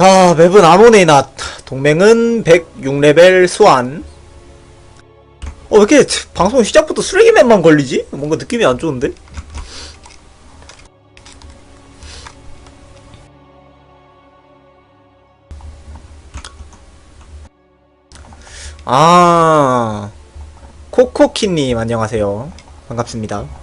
자, 맵은 아모네이낫. 동맹은 106레벨 수완. 어, 왜 이렇게 방송 시작부터 쓰레기 맵만 걸리지? 뭔가 느낌이 안 좋은데? 아, 코코키님 안녕하세요. 반갑습니다.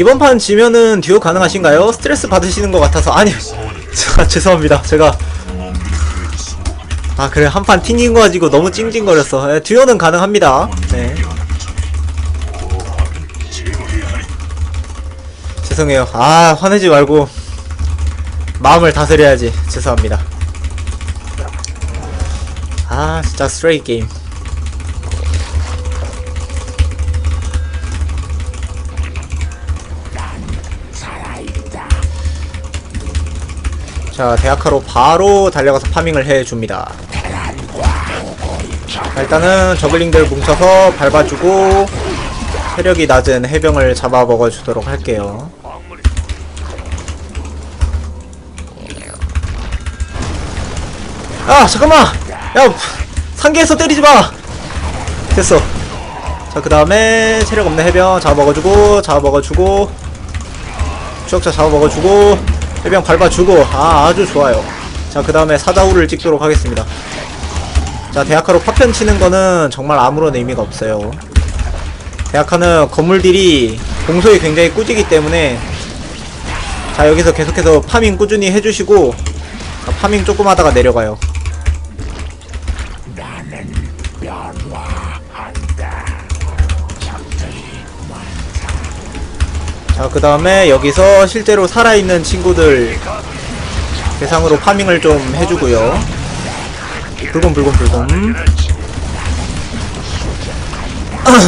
이번 판 지면은 듀오 가능하신가요? 스트레스 받으시는 것 같아서. 아니 자, 죄송합니다. 제가 아 그래. 한 판 튕긴 거 가지고 너무 찡찡거렸어. 예, 듀오는 가능합니다. 네. 죄송해요. 아 화내지 말고 마음을 다스려야지. 죄송합니다. 아 진짜 스트레이 게임 자, 대학하로 바로 달려가서 파밍을 해줍니다. 자, 일단은 저글링들 뭉쳐서 밟아주고 체력이 낮은 해병을 잡아먹어주도록 할게요. 아, 잠깐만! 야, 상계에서 때리지 마! 됐어. 자, 그 다음에 체력 없는 해병 잡아먹어주고, 잡아먹어주고, 추적자 잡아먹어주고, 해병 밟아주고, 아, 아주 좋아요. 자, 그 다음에 사다우를 찍도록 하겠습니다. 자, 대학하로 파편 치는 거는 정말 아무런 의미가 없어요. 대학하는 건물들이 공소이 굉장히 꾸지기 때문에 자, 여기서 계속해서 파밍 꾸준히 해주시고, 자, 파밍 조금 하다가 내려가요. 자, 그 다음에 여기서 실제로 살아있는 친구들 대상으로 파밍을 좀 해주고요. 불금, 불금, 불금.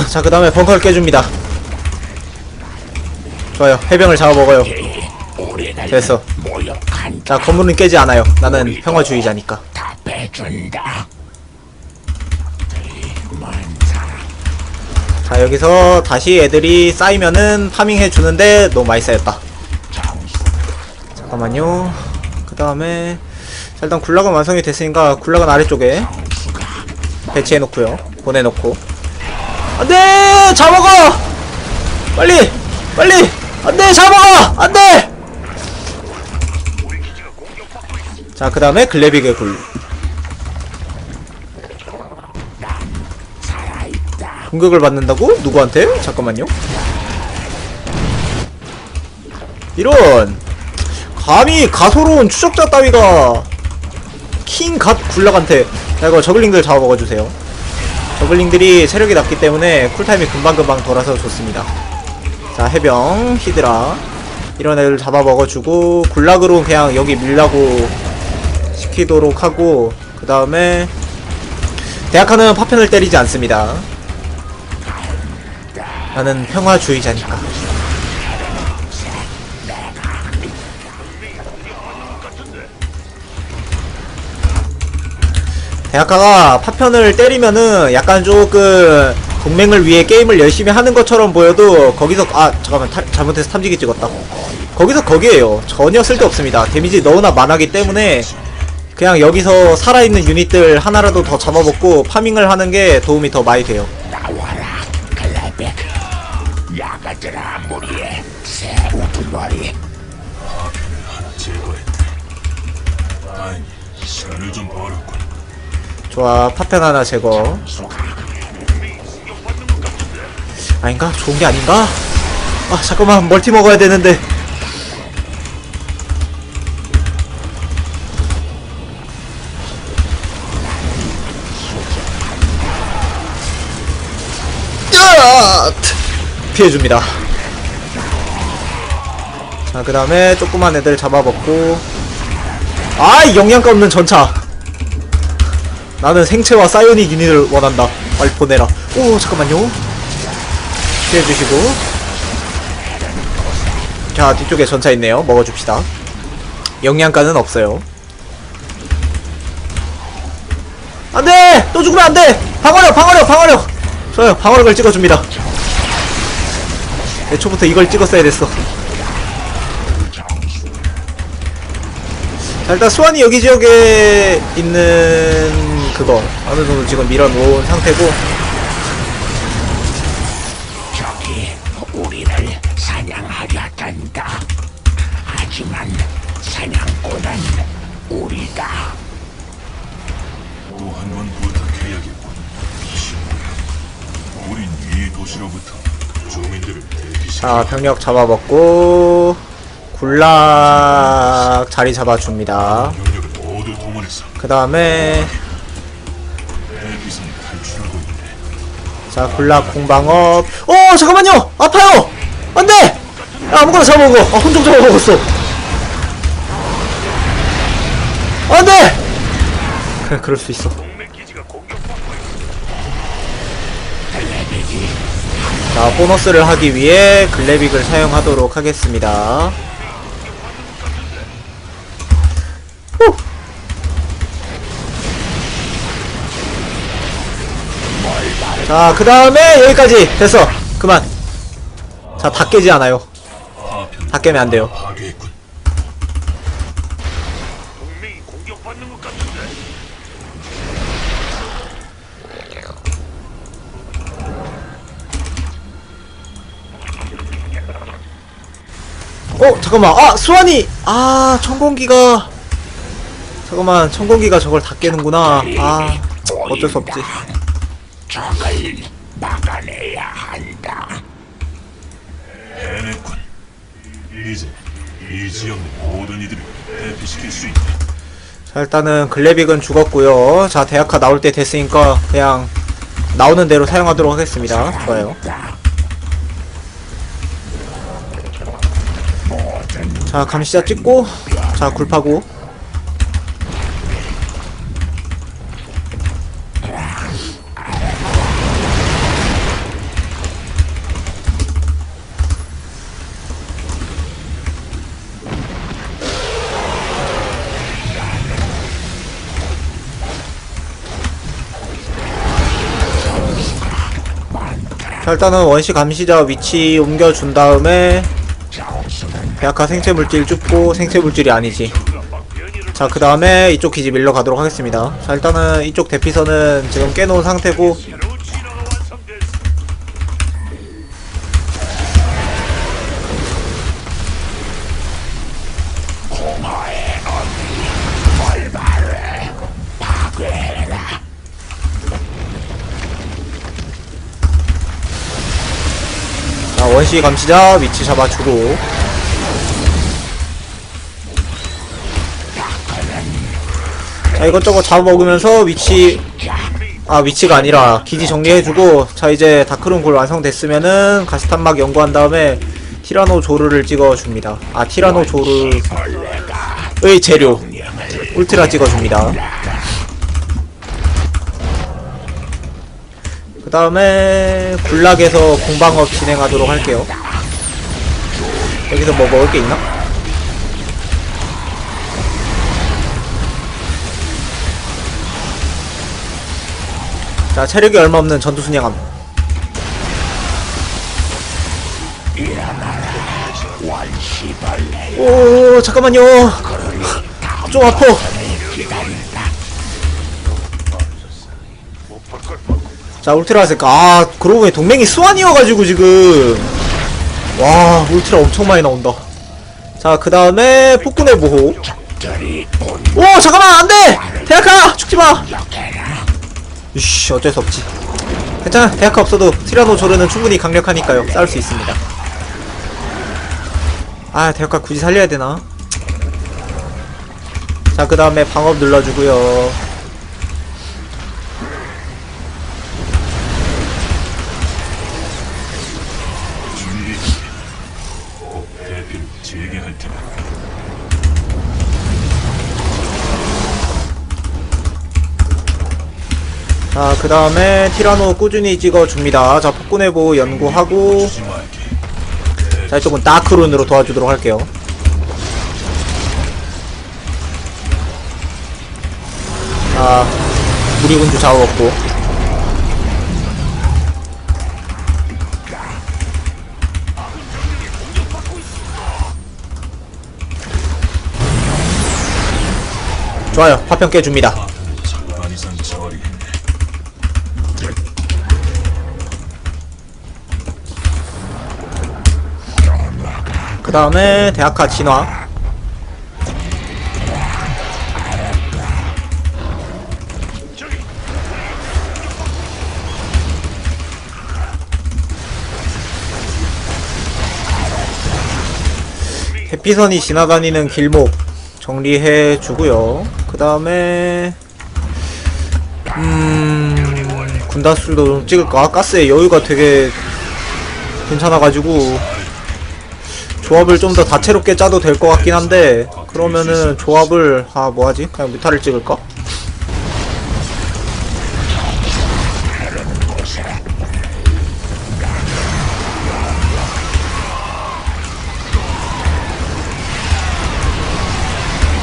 자, 그 다음에 벙커를 깨줍니다. 좋아요. 해병을 잡아먹어요. 됐어. 자, 건물은 깨지 않아요. 나는 평화주의자니까. 답해준다. 자, 여기서 다시 애들이 쌓이면은 파밍해 주는데 너무 많이 쌓였다. 잠깐만요. 그 다음에 일단 굴락은 완성이 됐으니까 굴락은 아래쪽에 배치해 놓고요. 보내놓고. 안돼! 잡아가! 빨리! 빨리! 안돼! 잡아가! 안돼! 자, 그 다음에 글래빅의 굴. 공격을 받는다고? 누구한테? 잠깐만요. 이런 감히 가소로운 추적자 따위가 킹갓 굴락한테 자 이거 저글링들 잡아 먹어주세요 저글링들이 체력이 낮기 때문에 쿨타임이 금방금방 돌아서 좋습니다 자 해병 히드라 이런 애들 잡아 먹어주고 굴락으로 그냥 여기 밀라고 시키도록 하고 그 다음에 대학하는 파편을 때리지 않습니다 나는 평화주의자니까. 대학가가 파편을 때리면은 약간 조금 동맹을 위해 게임을 열심히 하는 것처럼 보여도 거기서 아 잠깐만 타, 잘못해서 탐지기 찍었다 거기서 거기에요 전혀 쓸데없습니다 데미지 너무나 많하기 때문에 그냥 여기서 살아있는 유닛들 하나라도 더 잡아먹고 파밍을 하는 게 도움이 더 많이 돼요. 야가들아, 무리에 새 우두머리. 제거했다. 아니, 시간을 좀 벌었군. 좋아 파편 하나 제거 아닌가? 좋은 게 아닌가? 아 잠깐만 멀티 먹어야 되는데 피해줍니다. 자 그 다음에 조그만 애들 잡아먹고. 아이 영양가 없는 전차. 나는 생체와 사이오닉 유닛을 원한다. 빨리 보내라. 오, 잠깐만요. 피해주시고. 자 뒤쪽에 전차 있네요. 먹어줍시다. 영양가는 없어요. 안돼! 또 죽으면 안돼! 방어력 방어력 방어력! 좋아요 방어력을 찍어줍니다 애초부터 이걸 찍었어야 됐어. 자 일단 수완이 여기 지역에 있는 그거. 어느 정도 지금 밀어놓은 상태고 자 병력 잡아먹고 굴락 자리 잡아줍니다. 그 다음에. 자 굴락 공방업. 어 잠깐만요! 아파요! 안돼! 야, 아무거나 잡아먹어. 아, 혼종 잡아먹었어. 안돼! 그래 그럴 수 있어 자 보너스를 하기 위해 글래빅을 사용하도록 하겠습니다 후. 자, 그 다음에 여기까지 됐어. 그만. 자, 다 깨지 않아요. 다 깨면 안 돼요. 어, 잠깐만. 아, 수완이. 아, 천공기가. 잠깐만, 천공기가 저걸 다 깨는구나. 아, 어쩔 수 없지. 적을 막아내야 한다. 해냈군. 이제 이 지역 내 모든 이들을 대피시킬 수 있네. 자, 일단은 글래빅은 죽었고요. 자, 대학화 나올 때 됐으니까 그냥 나오는 대로 사용하도록 하겠습니다. 좋아요. 자, 감시자 찍고, 자, 굴파고. 자, 일단은 원시 감시자 위치 옮겨준 다음에 대학화 생체 물질 줍고 생체 물질이 아니지. 자, 그 다음에 이쪽 기지 밀러 가도록 하겠습니다. 자, 일단은 이쪽 대피선은 지금 깨놓은 상태고. 자, 원시 감시자 위치 잡아주고, 자, 이것저것 잡아먹으면서 위치, 아, 위치가 아니라 기지 정리해주고, 자, 이제 다크룸 골 완성됐으면은 가스탄막 연구한 다음에 티라노 조르를 찍어줍니다. 아, 티라노 조르의 재료. 울트라 찍어줍니다. 그 다음에 굴락에서 공방업 진행하도록 할게요. 여기서 뭐 먹을 게 있나? 자, 체력이 얼마 없는 전투순양함. 오, 잠깐만요. 좀 아파. 자, 울트라 하실까? 아, 그러고 보니 동맹이 수완이어가지고 지금. 와, 울트라 엄청 많이 나온다. 자, 그 다음에 폭군의 보호. 오, 잠깐만, 안 돼! 대학가! 죽지 마! 이씨, 어쩔 수 없지. 괜찮아, 대학가 없어도 티라노 조르는 충분히 강력하니까요. 싸울 수 있습니다. 아, 대학가 굳이 살려야 되나? 자, 그 다음에 방업 눌러주고요. 자, 자, 그 다음에 티라노 꾸준히 찍어줍니다. 자, 폭군해보 연구하고, 조심할게. 자, 이쪽은 다크룬으로 도와주도록 할게요. 자, 무리군주 좌우없고. 좋아요. 화평 깨줍니다. 그 다음에 대학화 진화. 해피선이 지나다니는 길목 정리해 주고요. 그 다음에 음 군단술도 좀 찍을까? 가스의 여유가 되게 괜찮아가지고 조합을 좀 더 다채롭게 짜도 될 것 같긴 한데 그러면은 조합을 아 뭐하지? 그냥 뮤타를 찍을까?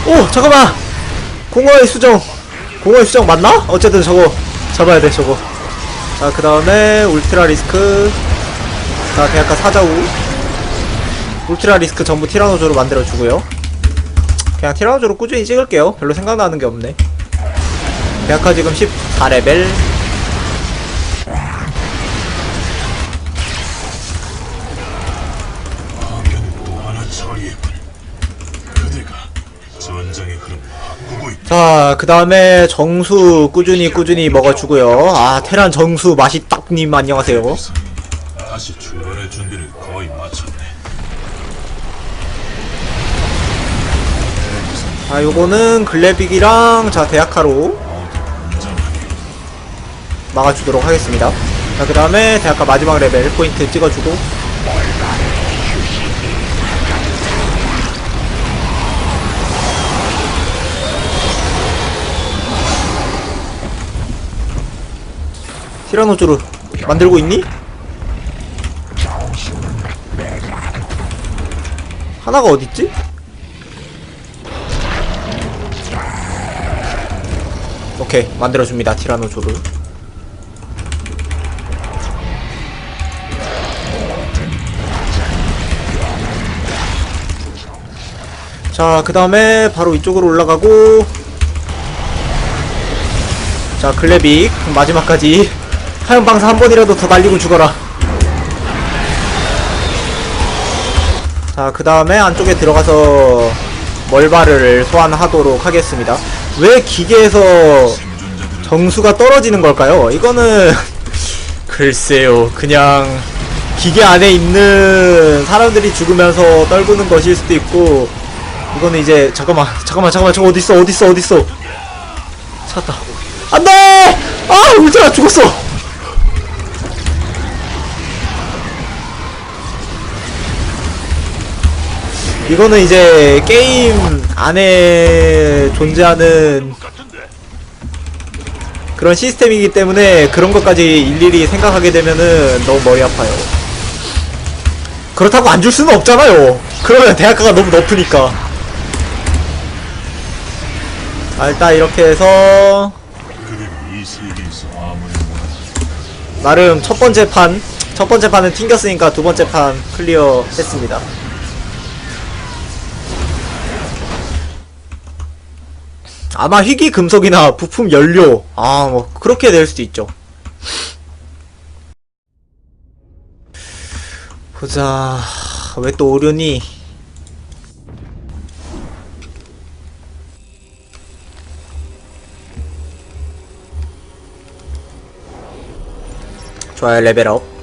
오 잠깐만 공허의 수정 공허의 수정 맞나? 어쨌든 저거 잡아야 돼 저거 자그 다음에 울트라 리스크 자 대학가 사자우 울트라 리스크 전부 티라노조로 만들어주고요 그냥 티라노조로 꾸준히 찍을게요 별로 생각나는 게 없네 대학가 지금 14레벨 파편을 또 하나 처리했군. 그대가 전장의 흐름을 바꾸고 있다. 자, 그 다음에 정수 꾸준히 꾸준히 먹어주고요. 아, 테란 정수 맛있딱님 안녕하세요. 다시 출 자, 요거는 글래빅이랑 자 안전하게 막아주도록 하겠습니다. 자, 그 다음에 대학가 마지막 레벨 포인트 찍어주고. 티라노조로 만들고 있니? 하나가 어딨지? 오케이 만들어줍니다 티라노조를. 자, 그 다음에 바로 이쪽으로 올라가고 자, 글래빅 마지막까지 하얀방사 한 번이라도 더 날리고 죽어라. 자, 그 다음에 안쪽에 들어가서 멀바를 소환하도록 하겠습니다 왜 기계에서 정수가 떨어지는 걸까요? 이거는 글쎄요. 그냥 기계 안에 있는 사람들이 죽으면서 떨구는 것일 수도 있고 이거는 이제 잠깐만 잠깐만 잠깐만 저 어딨어 어딨어 어딨어? 찾았다. 안돼! 아 울트라 죽었어 이거는 이제 게임 안에 존재하는 그런 시스템이기 때문에 그런 것까지 일일이 생각하게 되면은 너무 머리 아파요. 그렇다고 안 줄 수는 없잖아요. 그러면 대학가가 너무 높으니까. 자, 일단 이렇게 해서 나름 첫 번째 판, 첫 번째 판은 튕겼으니까 두 번째 판 클리어 했습니다. 아마 희귀 금속이나 부품 연료, 아, 뭐, 그렇게 될 수도 있죠. 보자, 왜 또 오려니? 좋아요, 레벨업.